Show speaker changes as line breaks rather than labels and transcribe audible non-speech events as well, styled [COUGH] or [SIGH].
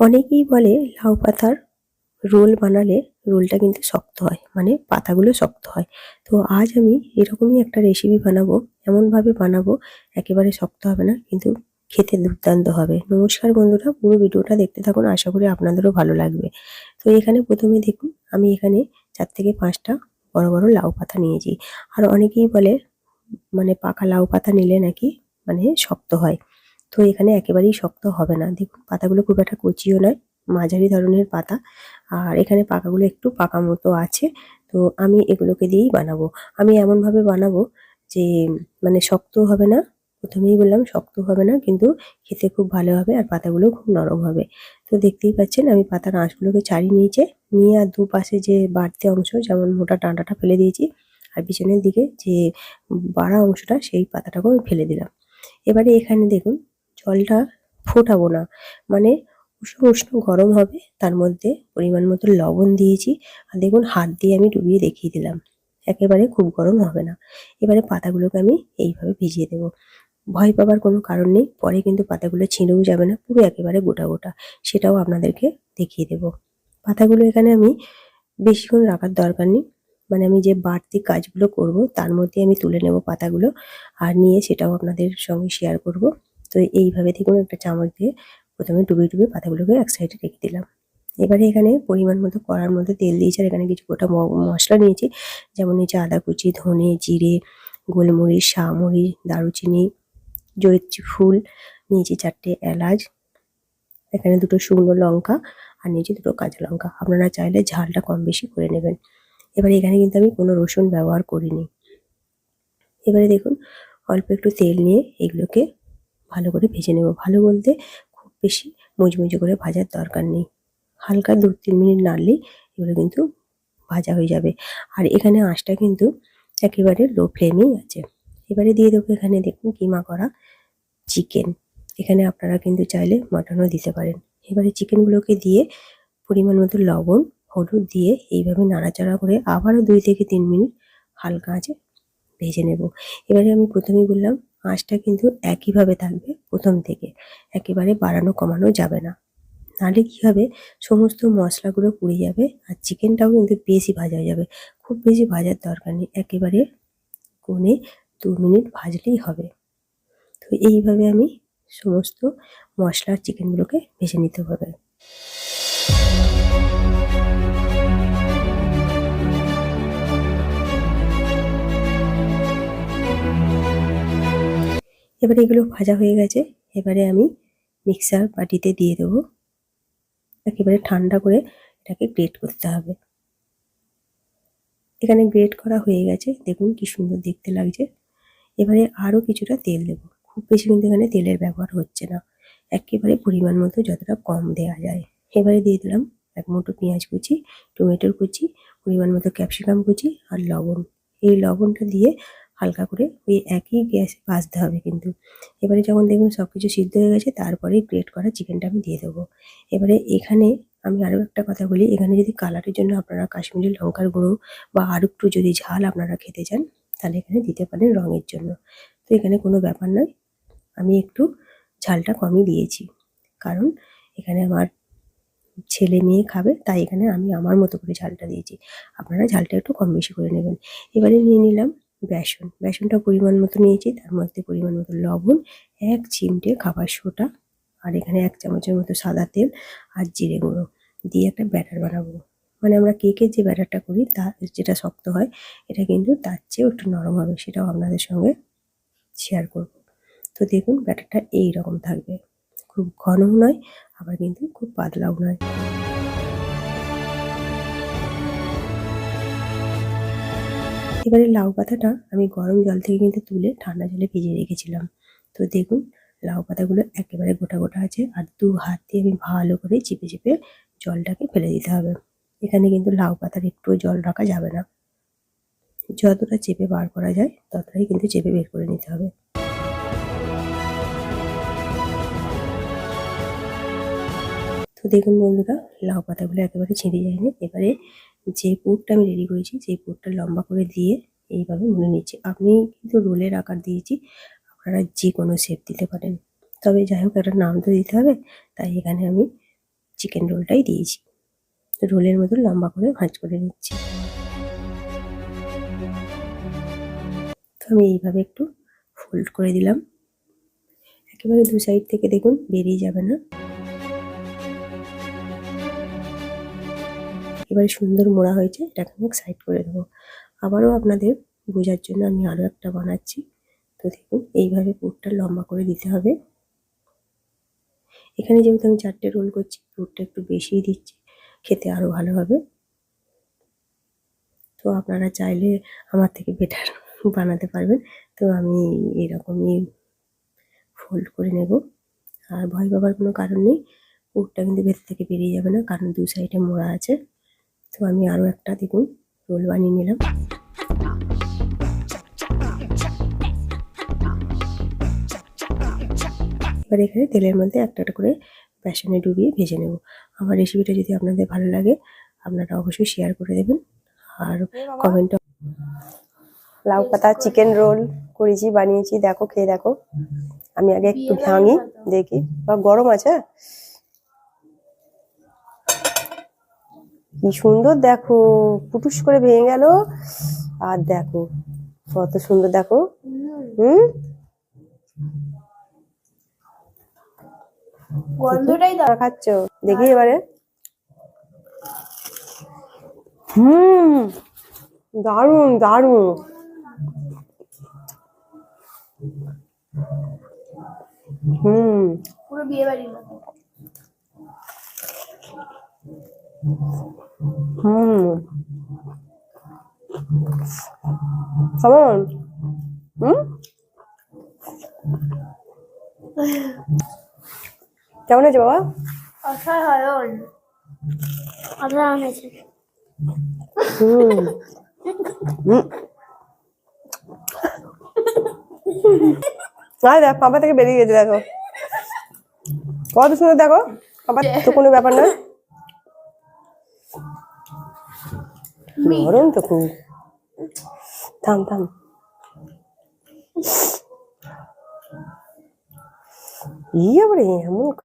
অনেকেই বলে লাউ পাতার রোল বানালে রোলটা কিন্তু শক্ত হয় মানে পাতাগুলো শক্ত হয়। তো আজ আমি এরকমই একটা রেসিপি বানাবো, এমনভাবে বানাবো, একেবারে শক্ত হবে না, কিন্তু খেতে দুর্দান্ত হবে। নমস্কার বন্ধুরা, পুরো ভিডিওটা দেখতে থাকুন, আশা করি আপনাদেরও ভালো লাগবে। তো এখানে প্রথমে দেখুন, আমি এখানে চার থেকে পাঁচটা বড় বড় লাউ পাতা নিয়েছি। আর অনেকেই বলে মানে পাকা লাউ পাতা নিলে নাকি মানে শক্ত হয়। তো এখানে একেবারেই শক্ত হবে না। দেখুন, পাতাগুলো খুব একটা কচিও নয়, মাঝারি ধরনের পাতা। আর এখানে পাকাগুলো একটু পাকা মতো আছে, তো আমি এগুলোকে দিয়েই বানাবো। আমি এমনভাবে বানাবো যে মানে শক্ত হবে না, প্রথমেই বললাম শক্ত হবে না, কিন্তু খেতে খুব ভালো হবে আর পাতাগুলো খুব নরম হবে। তো দেখতেই পাচ্ছেন, আমি পাতার আঁশগুলোকে ছাড়িয়ে নিয়েছে। নিয়ে আর দুপাশে যে বাড়তি অংশ, যেমন মোটা ডাঁটাটা ফেলে দিয়েছি, আর পিছনের দিকে যে বাড়া অংশটা, সেই পাতাটাকেও আমি ফেলে দিলাম। এবারে এখানে দেখুন জলটা ফোটাবো না। মানে উষ্ণ উষ্ণ গরম হবে, তার মধ্যে পরিমাণ মতো লবণ দিয়েছি আর দেখুন হাত দিয়ে আমি ডুবিয়ে দেখিয়ে দিলাম। একেবারে খুব গরম হবে না। এবারে পাতাগুলোকে আমি এইভাবে ভিজিয়ে দেব। ভয় পাবার কোনো কারণ নেই, পরে কিন্তু পাতাগুলো ছিঁড়েও যাবে না, পুরো একেবারে গোটা গোটা। সেটাও আপনাদেরকে দেখিয়ে দেব। পাতাগুলো এখানে আমি বেশিক্ষণ রাখার দরকার নেই। মানে আমি যে বাড়তি কাজগুলো করব, তার মধ্যে আমি তুলে নেব পাতাগুলো আর নিয়ে সেটাও আপনাদের সঙ্গে শেয়ার করব। তো এইভাবে দেখুন একটা চামচ দিয়ে প্রথমে ডুবে ডুবে পাতাগুলোকে এক সাইডে রেখে দিলাম। এবারে এখানে পরিমাণ মতো কড়ার মধ্যে তেল দিয়েছি আর এখানে কিছু গোটা মশলা নিয়েছি। যেমন নিয়েছি আদা কুচি, ধনে, জিরে, গোলমরিচ শামরিচ দারুচিনি জয়িত্রী ফুল নিয়েছি চারটে এলাচ। এখানে দুটো শুকনো লঙ্কা আর নিয়েছি দুটো কাঁচা লঙ্কা। আপনারা চাইলে ঝালটা কম বেশি করে নেবেন। এবারে এখানে কিন্তু আমি কোনো রসুন ব্যবহার করিনি। এবারে দেখুন, অল্প একটু তেল নিয়ে এগুলোকে ভালো করে ভেজে নেব। ভালো বলতে খুব বেশি মুচমুচে করে ভাজার দরকার নেই। হালকা দু তিন মিনিট নাড়লেই এগুলো কিন্তু ভাজা হয়ে যাবে। আর এখানে আঁশটা কিন্তু একেবারে লো ফ্লেমেই আছে। এবারে দিয়ে দেবো এখানে দেখুন কিমা করা চিকেন এখানে আপনারা কিন্তু চাইলে মাটনও দিতে পারেন। এবারে চিকেনগুলোকে দিয়ে পরিমাণ মতো লবণ, হলুদ দিয়ে এইভাবে নাড়াচাড়া করে আবারও দুই থেকে তিন মিনিট হালকা আঁচে ভেজে নেব। এবারে আমি প্রথমেই বললাম আঁচটা কিন্তু একইভাবে থাকবে প্রথম থেকে। একেবারে বাড়ানো কমানো যাবে না। নাহলে কী হবে? সমস্ত মশলাগুলো পুড়ে যাবে আর চিকেনটাও কিন্তু বেশি ভাজা যাবে। খুব বেশি ভাজার দরকার নেই। একেবারে কোণে দু মিনিট ভাজলেই হবে। তো এইভাবে আমি সমস্ত মশলার চিকেনগুলোকে ভেজে নিতে হবে। এবারে এগুলো ভাজা হয়ে গেছে, এবারে আমি মিক্সার বাটিতে দিয়ে দেবো। একেবারে ঠান্ডা করে এটাকে গ্রেট করতে হবে। এখানে গ্রেট করা হয়ে গেছে, দেখুন কি সুন্দর দেখতে লাগছে। এবারে আরও কিছুটা তেল দেবো, খুব বেশি কিন্তু এখানে তেলের ব্যবহার হচ্ছে না। একেবারে পরিমাণ মতো যতটা কম দেওয়া যায়। এবারে দিয়ে দিলাম এক মুঠো পেঁয়াজ কুচি, টমেটোর কুচি, পরিমাণ মতো ক্যাপসিকাম কুচি আর লবণ। এই লবণটা দিয়ে হালকা করে ওই একই গ্যাসে ভাজতে হবে কিন্তু। এবারে যখন দেখুন সব কিছু সিদ্ধ হয়ে গেছে, তারপরে গ্রেট করা চিকেনটা আমি দিয়ে দেবো। এবারে এখানে আমি আরও একটা কথা বলি, এখানে যদি কালারের জন্য আপনারা কাশ্মীরি লঙ্কার গুঁড়ো বা আর একটু যদি ঝাল আপনারা খেতে চান, তাহলে এখানে দিতে পারেন রঙের জন্য। তো এখানে কোনো ব্যাপার নয়, আমি একটু ঝালটা কমই দিয়েছি। কারণ এখানে আমার ছেলে মেয়ে খাবে, তাই এখানে আমি আমার মতো করে ঝালটা দিয়েছি। আপনারা ঝালটা একটু কম বেশি করে নেবেন। এবারে নিয়ে নিলাম বেসন। বেসনটা পরিমাণ মতো নিয়েছি, তার মধ্যে পরিমাণ মতো লবণ, এক চিমটে খাবার সোটা আর এখানে এক চামচের মতো সাদা তেল আর জিরে গুঁড়ো দিয়ে একটা ব্যাটার বানাবো। মানে আমরা কেকের যে ব্যাটারটা করি, তা যেটা শক্ত হয়, এটা কিন্তু তার চেয়েও একটু নরম হবে, সেটাও আপনাদের সঙ্গে শেয়ার করব। তো দেখুন, ব্যাটারটা এই রকম থাকবে। খুব ঘনও নয়, আবার কিন্তু খুব পাতলাও নয়। এবারে লাউ পাতাটা আমি গরম জল থেকে কিন্তু তুলে ঠান্ডা জলে ভিজিয়ে রেখেছিলাম। তো দেখুন, লাউ পাতাগুলো একেবারে গোটা গোটা আছে আর দু হাত দিয়ে আমি ভালো করে চিপে চিপে জলটাকে ফেলে দিতে হবে। এখানে কিন্তু লাউ পাতার একটুও জল রাখা যাবে না। যতটা চেপে বার করা যায়, ততটাই কিন্তু চেপে বের করে নিতে হবে। তো দেখুন বন্ধুরা, লাউ পাতাগুলো একেবারে ছিঁড়ে যায়নি। এবারে যে পুরটা আমি রেডি করেছি, সেই পুরটা লম্বা করে দিয়ে এইভাবে মুড়ে নিচ্ছি। আমি কিন্তু রোলের আকার দিয়েছি, আপনারা যে কোনো শেপ দিতে পারেন। তবে যাই হোক, একটা নাম তো দিতে হবে, তাই এখানে আমি চিকেন রোলটাই দিয়েছি। রোলের মতো লম্বা করে ভাঁজ করে নিচ্ছি। তো আমি এইভাবে একটু ফোল্ড করে দিলাম। একেবারে দু সাইড থেকে দেখুন, বেরিয়ে যাবে না। এবারে সুন্দর মোড়া হয়েছে, এটাকে আমি সাইড করে দেবো। আবারও আপনাদের বোঝার জন্য আমি আরও একটা বানাচ্ছি। তো দেখুন, এইভাবে পুরটা লম্বা করে দিতে হবে। এখানে যেহেতু আমি চারটে রোল করছি, পুরটা একটু বেশিই দিচ্ছি, খেতে আরও ভালো হবে। তো আপনারা চাইলে আমার থেকে বেটার [LAUGHS] বানাতে পারবেন। তো আমি এরকমই ফোল্ড করে নেব। আর ভয় পাবার কোনো কারণ নেই, পুরটা কিন্তু ভেতর থেকে বেরিয়ে যাবে না, কারণ দু সাইডে মোড়া আছে। তো আমি আরও একটা দেখুন রোল বানিয়ে নিলাম। এবার এখানে তেলের মধ্যে একটা একটা করে বেসনে ডুবিয়ে ভেজে নেব। আমার রেসিপিটা যদি আপনাদের ভালো লাগে আপনারা অবশ্যই শেয়ার করে দেবেন। আর কমেন্ট লাউ পাতা চিকেন রোল করেছি বানিয়েছি। দেখো খেয়ে দেখো। আমি আগে একটু ভাঙি দেখি। বা গরম আছে কি সুন্দর দেখো পুটুস করে ভেঙে গেল। আর দেখো কত সুন্দর দেখো। হুম?
গন্ধটাই
খাচ্ছ দেখি এবারে। হুম দারুণ দারুণ। হুম।
পুরো বিয়ে বাড়ির মতো।
হুম। কেমন হুম? কেমন আছে বাবা?
অসাধারণ। অসাধারণ হয়েছে।
হুম। দেখ পাপা থেকে বেরিয়ে গেছে দেখো। কত সুন্দর দেখো। পাপা তো কোনো ব্যাপার না গরম তো খুব থাম থাম ইয়ে আবার এমন